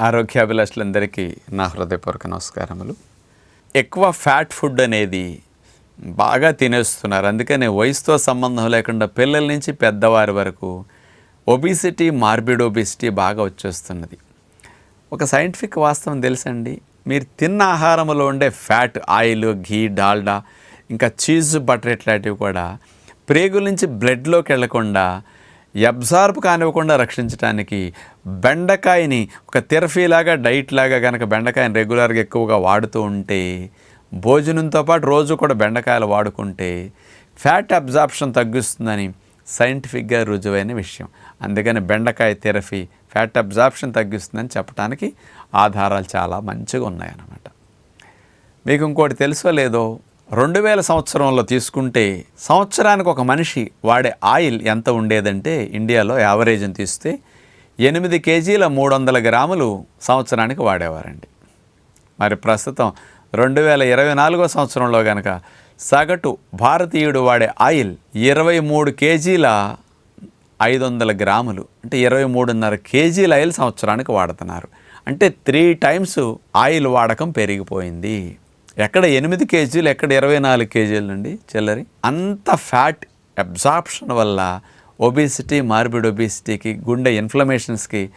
ఆరోగ్యాభిలాషులందరికీ నా హృదయపూర్వక నమస్కారములు. ఎక్కువ ఫ్యాట్ ఫుడ్ అనేది బాగా తినేస్తున్నారు. అందుకనే వయసుతో సంబంధం లేకుండా పిల్లల నుంచి పెద్దవారి వరకు ఒబిసిటీ మార్బిడ్ ఒబిసిటీ బాగా వచ్చేస్తున్నది. ఒక సైంటిఫిక్ వాస్తవం తెలుసండి? మీరు తిన్న ఆహారంలో ఉండే ఫ్యాట్ ఆయిల్ ఘీ డాల్డా ఇంకా చీజ్ బటర్ ఇట్లాంటివి కూడా ప్రేగుల నుంచి బ్లడ్లోకి వెళ్ళకుండా అబ్జార్బ్ కానివ్వకుండా రక్షించడానికి బెండకాయని ఒక తెరఫీలాగా డైట్ లాగా కనుక బెండకాయని రెగ్యులర్గా ఎక్కువగా వాడుతూ ఉంటే భోజనంతో పాటు రోజు కూడా బెండకాయలు వాడుకుంటే ఫ్యాట్ అబ్జార్ప్షన్ తగ్గిస్తుందని సైంటిఫిక్గా రుజువైన విషయం. అందుకని బెండకాయ థెరపీ ఫ్యాట్ అబ్జార్ప్షన్ తగ్గిస్తుందని చెప్పడానికి ఆధారాలు చాలా మంచిగా ఉన్నాయన్నమాట మీకు ఇంకోటి తెలుసో లేదో రెండు వేల సంవత్సరంలో తీసుకుంటే సంవత్సరానికి ఒక మనిషి వాడే ఆయిల్ ఎంత ఉండేదంటే ఇండియాలో యావరేజ్ని తీస్తే ఎనిమిది కేజీల మూడు వందల గ్రాములు సంవత్సరానికి వాడేవారండి. మరి ప్రస్తుతం రెండు వేల ఇరవై నాలుగో సంవత్సరంలో కనుక సగటు భారతీయుడు వాడే ఆయిల్ ఇరవై మూడు కేజీల ఐదు వందల గ్రాములు అంటే ఇరవై మూడున్నర కేజీల ఆయిల్ సంవత్సరానికి వాడుతున్నారు. అంటే త్రీ టైమ్స్ ఆయిల్ వాడకం పెరిగిపోయింది. ఎక్కడ ఎనిమిది కేజీలు ఎక్కడ ఇరవై నాలుగు కేజీలు అండి చిల్లరి. అంత ఫ్యాట్ అబ్జార్ప్షన్ వల్ల ఒబిసిటీ మార్బిడ్ ఒబిసిటీకి గుండె ఇన్ఫ్లమేషన్స్కి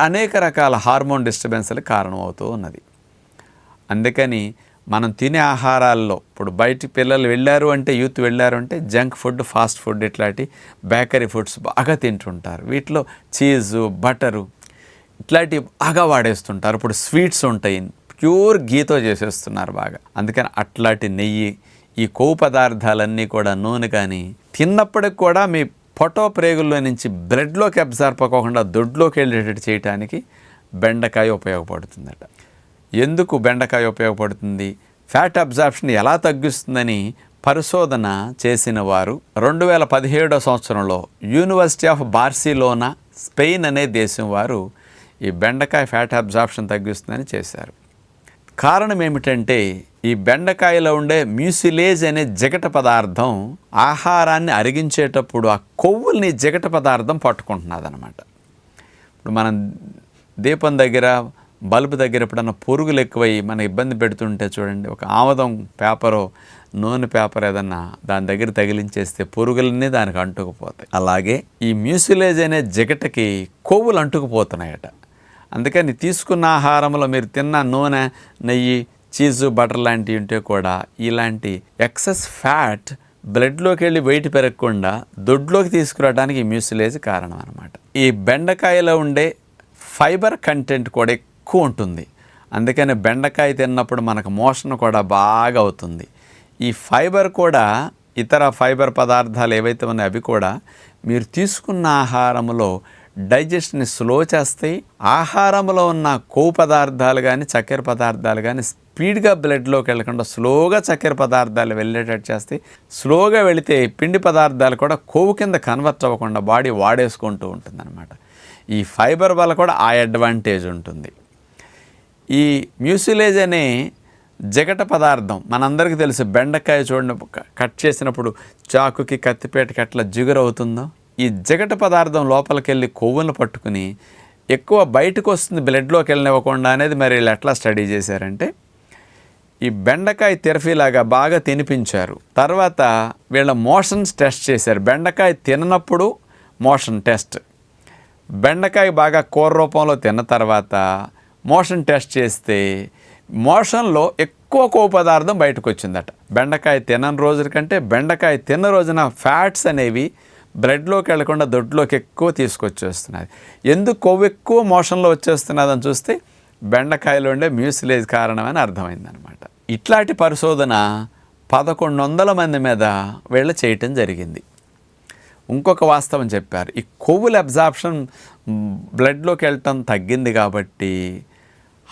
అనేక రకాల హార్మోన్ డిస్టర్బెన్స్లకు కారణమవుతూ ఉన్నది. అందుకని మనం తినే ఆహారాల్లో ఇప్పుడు బయట పిల్లలు వెళ్ళారు అంటే యూత్ వెళ్ళారు అంటే జంక్ ఫుడ్ ఫాస్ట్ ఫుడ్ ఇట్లాంటి బేకరీ ఫుడ్స్ బాగా తింటుంటారు. వీటిలో చీజు బటరు ఇట్లాంటివి బాగా వాడేస్తుంటారు. ఇప్పుడు స్వీట్స్ ఉంటాయి. ప్యూర్ గీతో చేసేస్తున్నారు బాగా. అందుకని అట్లాంటి నెయ్యి ఈ కొవ్వు పదార్థాలన్నీ కూడా నూనె కానీ తిన్నప్పటికి కూడా మీ పొటో ప్రేగుల్లో నుంచి బ్లడ్లోకి అబ్జార్బ్ అవ్వకుండా దొడ్లోకి వెళ్ళేటట్టు చేయడానికి బెండకాయ ఉపయోగపడుతుందట. ఎందుకు బెండకాయ ఉపయోగపడుతుంది? ఫ్యాట్ అబ్జార్ప్షన్ ఎలా తగ్గిస్తుందని పరిశోధన చేసిన వారు రెండు వేల పదిహేడో సంవత్సరంలో యూనివర్సిటీ ఆఫ్ బార్సిలోనా స్పెయిన్ అనే దేశం వారు ఈ బెండకాయ ఫ్యాట్ అబ్జార్ప్షన్ తగ్గిస్తుందని చేశారు. కారణం ఏమిటంటే ఈ బెండకాయలో ఉండే మ్యూసిలేజ్ అనే జగట పదార్థం ఆహారాన్ని అరిగించేటప్పుడు ఆ కొవ్వుల్ని జగట పదార్థం పట్టుకుంటున్నది అనమాట ఇప్పుడు మనం దీపం దగ్గర బల్బు దగ్గర ఎప్పుడన్నా పురుగులు ఎక్కువై మన ఇబ్బంది పెడుతుంటే చూడండి ఒక ఆమదం పేపరో నూనె పేపర్ ఏదన్నా దాని దగ్గర తగిలించేస్తే పురుగులన్నీ దానికి అంటుకుపోతాయి. అలాగే ఈ మ్యూసిలేజ్ అనే జగటకి కొవ్వులు అంటుకుపోతున్నాయట. అందుకని తీసుకున్న ఆహారంలో మీరు తిన్న నూనె నెయ్యి చీజు బటర్ లాంటివి ఉంటే కూడా ఇలాంటి ఎక్సెస్ ఫ్యాట్ బ్లడ్లోకి వెళ్ళి వెయిట్ పెరగకుండా దొడ్లోకి తీసుకురావడానికి మ్యూసిలేజ్ కారణం అనమాట ఈ బెండకాయలో ఉండే ఫైబర్ కంటెంట్ కూడా ఎక్కువ ఉంటుంది. అందుకని బెండకాయ తిన్నప్పుడు మనకు మోషన్ కూడా బాగా అవుతుంది. ఈ ఫైబర్ కూడా ఇతర ఫైబర్ పదార్థాలు ఏవైతే ఉన్నాయో అవి కూడా మీరు తీసుకున్న ఆహారంలో డైజెస్ట్ని స్లో చేస్తాయి ఆహారంలో ఉన్న కొవ్వు పదార్థాలు కానీ చక్కెర పదార్థాలు కానీ స్పీడ్గా బ్లడ్లోకి వెళ్ళకుండా స్లోగా చక్కెర పదార్థాలు వెళ్ళేటట్టు చేస్తాయి. స్లోగా వెళితే పిండి పదార్థాలు కూడా కొవ్వు కింద కన్వర్ట్ అవ్వకుండా బాడీ వాడేసుకుంటూ ఉంటుందన్నమాట. ఈ ఫైబర్ వల్ల కూడా ఆ అడ్వాంటేజ్ ఉంటుంది. ఈ మ్యూసిలేజ్ అనే జగట పదార్థం మనందరికీ తెలుసు బెండకాయ చూడండి కట్ చేసినప్పుడు చాకుకి కత్తిపేటకి అట్లా జిగురు అవుతుందో ఈ జగట పదార్థం లోపలికెళ్ళి కొవ్వును పట్టుకుని ఎక్కువ బయటకు వస్తుంది బ్లడ్లోకి వెళ్ళనివ్వకుండా అనేది మరి వీళ్ళు ఎట్లా స్టడీ చేశారంటే ఈ బెండకాయ తెరఫీలాగా బాగా తినిపించారు. తర్వాత వీళ్ళ మోషన్స్ టెస్ట్ చేశారు. బెండకాయ తిననప్పుడు మోషన్ టెస్ట్. బెండకాయ బాగా కూర రూపంలో తిన్న తర్వాత మోషన్ టెస్ట్ చేస్తే మోషన్లో ఎక్కువ కొవ్వు పదార్థం బయటకు వచ్చిందట బెండకాయ తినని రోజుల కంటే బెండకాయ తిన్న రోజున ఫ్యాట్స్ అనేవి బ్లడ్లోకి వెళ్ళకుండా దొడ్లోకి ఎక్కువ తీసుకొచ్చేస్తున్నది. ఎందుకు కొవ్వు ఎక్కువ మోషన్లో వచ్చేస్తున్నదని చూస్తే బెండకాయలో ఉండే మ్యూసిలేజ్ కారణమని అర్థమైందనమాట ఇట్లాంటి పరిశోధన పదకొండు వందల మంది మీద వీళ్ళు చేయటం జరిగింది. ఇంకొక వాస్తవం చెప్పారు. ఈ కొవ్వుల అబ్జార్ప్షన్ బ్లడ్లోకి వెళ్ళటం తగ్గింది కాబట్టి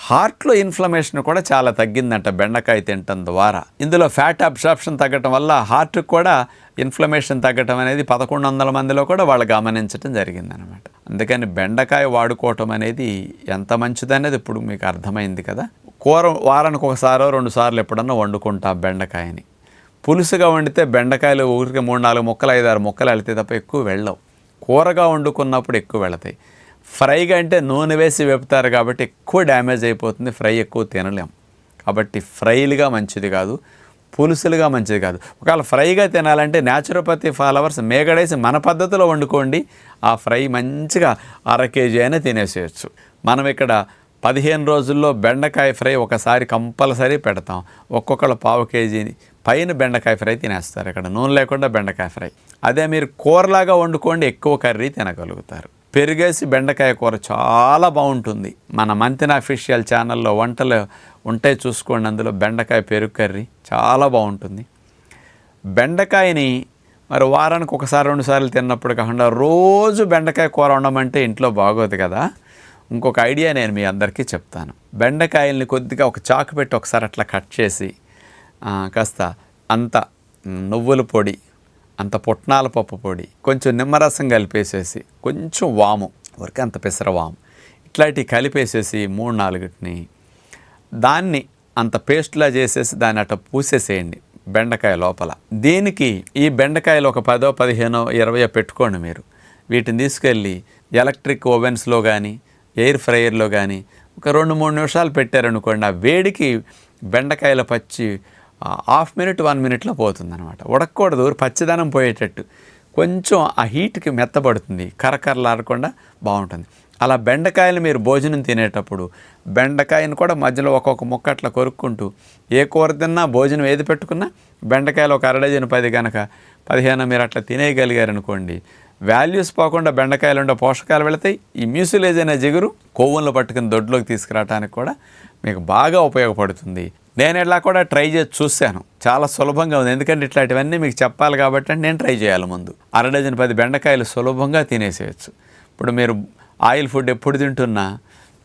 హార్ట్లో ఇన్ఫ్లమేషన్ కూడా చాలా తగ్గిందంట బెండకాయ తినటం ద్వారా. ఇందులో ఫ్యాట్ అబ్సార్ప్షన్ తగ్గటం వల్ల హార్ట్కి కూడా ఇన్ఫ్లమేషన్ తగ్గటం అనేది పదకొండు వందల మందిలో కూడా వాళ్ళు గమనించడం జరిగిందనమాట అందుకని బెండకాయ వాడుకోవటం అనేది ఎంత మంచిదనేది ఇప్పుడు మీకు అర్థమైంది కదా. కూర వారానికి ఒకసారో రెండు సార్లు ఎప్పుడన్నా వండుకుంటా బెండకాయని. పులుసుగా వండితే బెండకాయలు ఊరికి మూడు నాలుగు ముక్కలు ఐదారు ముక్కలు వెళ్తాయి తప్ప ఎక్కువ వెళ్ళవు. కూరగా వండుకున్నప్పుడు ఎక్కువ వెళతాయి. ఫ్రైగా అంటే నూనె వేసి వేపుతారు కాబట్టి ఎక్కువ డ్యామేజ్ అయిపోతుంది. ఫ్రై ఎక్కువ తినలేం. కాబట్టి ఫ్రైలుగా మంచిది కాదు పులుసులుగా మంచిది కాదు. ఒకవేళ ఫ్రైగా తినాలంటే న్యాచురోపతి ఫాలోవర్స్ మేగడేసి మన పద్ధతిలో వండుకోండి. ఆ ఫ్రై మంచిగా అర కేజీ అయినా తినేసేయచ్చు. మనం ఇక్కడ పదిహేను రోజుల్లో బెండకాయ ఫ్రై ఒకసారి కంపల్సరీ పెడతాం. ఒక్కొక్కళ్ళు పావు కేజీ పైన బెండకాయ ఫ్రై తినేస్తారు. ఇక్కడ నూనె లేకుండా బెండకాయ ఫ్రై. అదే మీరు కూరలాగా వండుకోండి ఎక్కువ కర్రీ తినగలుగుతారు. పెరిగేసి బెండకాయ కూర చాలా బాగుంటుంది. మన మంతిన అఫీషియల్ ఛానల్లో వంటలు ఉంటే చూసుకోండి అందులో బెండకాయ పెరుగు కర్రీ చాలా బాగుంటుంది. బెండకాయని మరి వారానికి ఒకసారి రెండు సార్లు తిన్నప్పుడు కాకుండా రోజు బెండకాయ కూర ఉండమంటే ఇంట్లో బాగోదు కదా. ఇంకొక ఐడియా నేను మీ అందరికీ చెప్తాను. బెండకాయల్ని కొద్దిగా ఒక చాకు పెట్టి ఒకసారి అట్లా కట్ చేసి కాస్త అంత నువ్వుల పొడి అంత పుట్నాల పప్పు పొడి కొంచెం నిమ్మరసం కలిపేసేసి కొంచెం వాము వరకు అంత పెసర వాము ఇట్లాంటివి కలిపేసేసి మూడు నాలుగుటిని దాన్ని అంత పేస్ట్లా చేసేసి దాన్ని అట్లా పూసేసేయండి బెండకాయ లోపల. దీనికి ఈ బెండకాయలు ఒక పదో పదిహేనో ఇరవయో పెట్టుకోండి మీరు. వీటిని తీసుకెళ్ళి ఎలక్ట్రిక్ ఓవెన్స్లో కానీ ఎయిర్ ఫ్రైయర్లో కానీ ఒక రెండు మూడు నిమిషాలు పెట్టారనుకోండి ఆ వేడికి బెండకాయల పచ్చి హాఫ్ మినిట్ వన్ మినిట్లో పోతుందనమాట ఉడకకూడదు పచ్చదనం పోయేటట్టు. కొంచెం ఆ హీట్కి మెత్తబడుతుంది కరకరలాడకుండా బాగుంటుంది. అలా బెండకాయలు మీరు భోజనం తినేటప్పుడు బెండకాయను కూడా మధ్యలో ఒక్కొక్క ముక్క అట్లా కొరుక్కుంటూ ఏ కూర తిన్నా భోజనం ఏది పెట్టుకున్నా బెండకాయలు ఒక అరడజన్ పది కనుక పదిహేను మీరు అట్లా తినేయగలిగారు అనుకోండి వాల్యూస్ పోకుండా బెండకాయలు ఉండే పోషకాలు వెళతాయి. ఈ మ్యూసిలేజ్ అనే జిగురు కొవ్వులను పట్టుకుని దొడ్లోకి తీసుకురావడానికి కూడా మీకు బాగా ఉపయోగపడుతుంది. నేను ఇట్లా కూడా ట్రై చేసి చూశాను. చాలా సులభంగా ఉంది. ఎందుకంటే ఇట్లాంటివన్నీ మీకు చెప్పాలి కాబట్టి నేను ట్రై చేయాలి ముందు. అర డజన్ పది బెండకాయలు సులభంగా తినేసేయచ్చు. ఇప్పుడు మీరు ఆయిల్ ఫుడ్ ఎప్పుడు తింటున్నా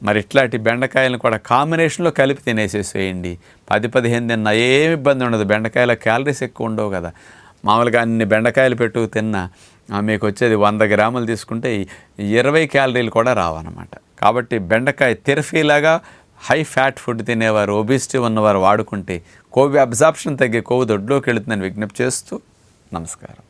మరి ఇట్లాంటి బెండకాయలను కూడా కాంబినేషన్లో కలిపి తినేసేసేయండి. పది పదిహేను తిన్నా ఏం ఇబ్బంది ఉండదు. బెండకాయల క్యాలరీస్ ఎక్కువ ఉండవు కదా. మామూలుగా అన్ని బెండకాయలు పెట్టు తిన్నా మీకు వచ్చేది వంద గ్రాములు తీసుకుంటే ఇరవై క్యాలరీలు కూడా రావన్నమాట. కాబట్టి బెండకాయ తెరఫీలాగా హై ఫ్యాట్ ఫుడ్ తినేవారు ఒబిసిటీ ఉన్నవారు వాడుకుంటే కోవి అబ్జార్ప్షన్ తగ్గే కొవ్వు దొడ్లోకి వెళుతుందని విజ్ఞప్తి చేస్తూ నమస్కారం.